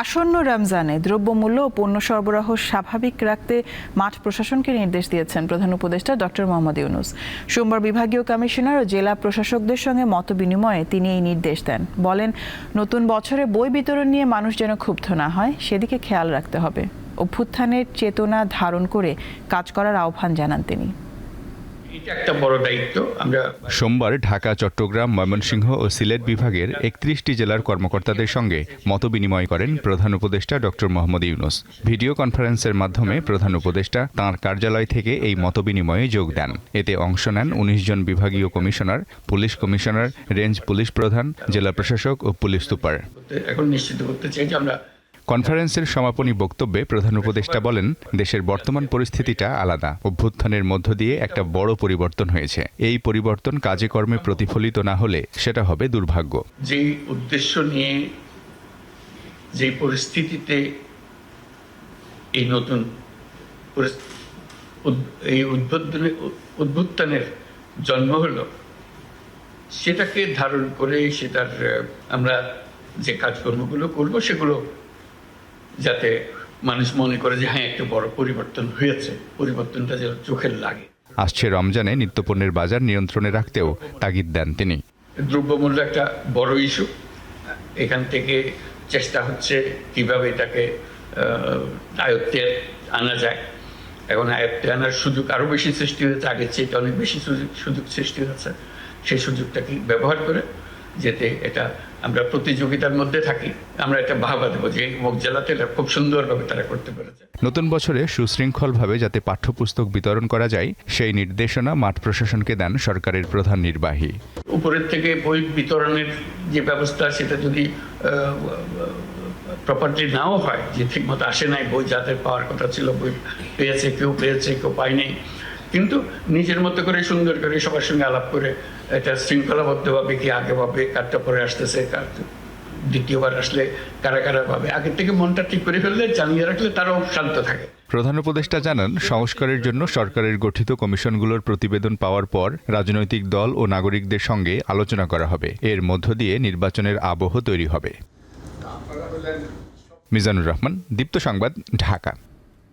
আসন্ন রমজানে দ্রব্যমূল্য ও পণ্য সরবরাহ স্বাভাবিক রাখতে মাঠ প্রশাসনকে নির্দেশ দিয়েছেন প্রধান উপদেষ্টা ডক্টর মোহাম্মদ ইউনুস। সোমবার বিভাগীয় কমিশনার ও জেলা প্রশাসকদের সঙ্গে মত বিনিময়ে তিনি এই নির্দেশ দেন। বলেন, নতুন বছরে বই বিতরণ নিয়ে মানুষ যেন ক্ষুব্ধ না হয়, সেদিকে খেয়াল রাখতে হবে। অভ্যুত্থানের চেতনা ধারণ করে কাজ করার আহ্বান জানান তিনি এটা একটা বড় দায়িত্ব আমরা সোমবার ঢাকা চট্টগ্রাম ময়মনসিংহ ও সিলেট বিভাগের একত্রিশটি জেলার কর্মকর্তাদের সঙ্গে মতবিনিময় করেন প্রধান উপদেষ্টা ডক্টর মোহাম্মদ ইউনুস। ভিডিও কনফারেন্সের মাধ্যমে প্রধান উপদেষ্টা তাঁর কার্যালয় থেকে এই মতবিনিময়ে যোগ দেন। এতে অংশ নেন উনিশ জন বিভাগীয় commissioner police commissioner range police প্রধান জেলা প্রশাসক ও পুলিশ সুপার। এখন নিশ্চিত করতে চাই যে আমরা কনফারেন্সের সমাপনী বক্তব্যে প্রধান উপদেষ্টা বলেন, দেশের বর্তমান পরিস্থিতিটা আলাদা। অভ্যুত্থানের মধ্য দিয়ে একটা বড় পরিবর্তন হয়েছে। এই পরিবর্তন কাজে কর্মে প্রতিফলিত না হলে সেটা হবে দুর্ভাগ্য। যেই উদ্দেশ্য নিয়ে যেই পরিস্থিতিতে এই নতুন এই উদ্বোধনের জন্ম হলো, সেটাকে ধারণ করে সেটার, আমরা যে কাজকর্মগুলো করব সেগুলো যাতে মানুষ মনে করে যে হ্যাঁ একটা বড় পরিবর্তন হয়েছে। পরিবর্তনটা যেন চোখের লাগে। আসছে রমজানে নিত্যপণ্যের বাজার নিয়ন্ত্রণে রাখতেও তাগিদ দেন তিনি। দ্রব্যমূল্য একটা বড় ইস্যু। এখান থেকে চেষ্টা হচ্ছে কীভাবে এটাকে আয়ত্তে আনা যায়। এখন আয়ত্তে আনার সুযোগ আরও বেশি সৃষ্টি হয়েছে। আগের চেয়ে অনেক বেশি সুযোগ সুযোগ সৃষ্টি হয়েছে। সেই সুযোগটাকে ব্যবহার করে যেতে এটা আমরা প্রতিযোগিতার মধ্যে থাকি আমরা একটা ভাবা দেবো যে মুখ জেলাতে এটা খুব সুন্দরভাবে তারা করতে পেরেছে। নতুন বছরে সুশৃঙ্খলভাবে যাতে পাঠ্যপুস্তক বিতরণ করা যায় সেই নির্দেশনা মাঠ প্রশাসনকে দেন সরকারের প্রধান নির্বাহী। উপরের থেকে বই বিতরণের যে ব্যবস্থা সেটা যদি প্রপারলি নাও হয় যে ঠিকমতো আসে নাই বই যাদের পাওয়ার কথা ছিল বই পেয়েছে কেউ পেয়েছে কেউ পায়নি কিন্তু নিজের মতো করে সুন্দর করে সবার সঙ্গে আলাপ করে এটা শৃঙ্খলাবদ্ধভাবে কি আগে পাবে কারটা পরে আসতেছে, কার দ্বিতীয়বার আসলে কারা কারা পাবে আগের থেকে মনটা ঠিক করে ফেললে, জানিয়ে রাখলে তারাও শান্ত থাকে। প্রধান উপদেষ্টা জানান, সংস্কারের জন্য সরকারের গঠিত কমিশনগুলোর প্রতিবেদন পাওয়ার পর রাজনৈতিক দল ও নাগরিকদের সঙ্গে আলোচনা করা হবে। এর মধ্য দিয়ে নির্বাচনের আবহ তৈরি হবে। মিজানুর রহমান, দীপ্ত সংবাদ, ঢাকা।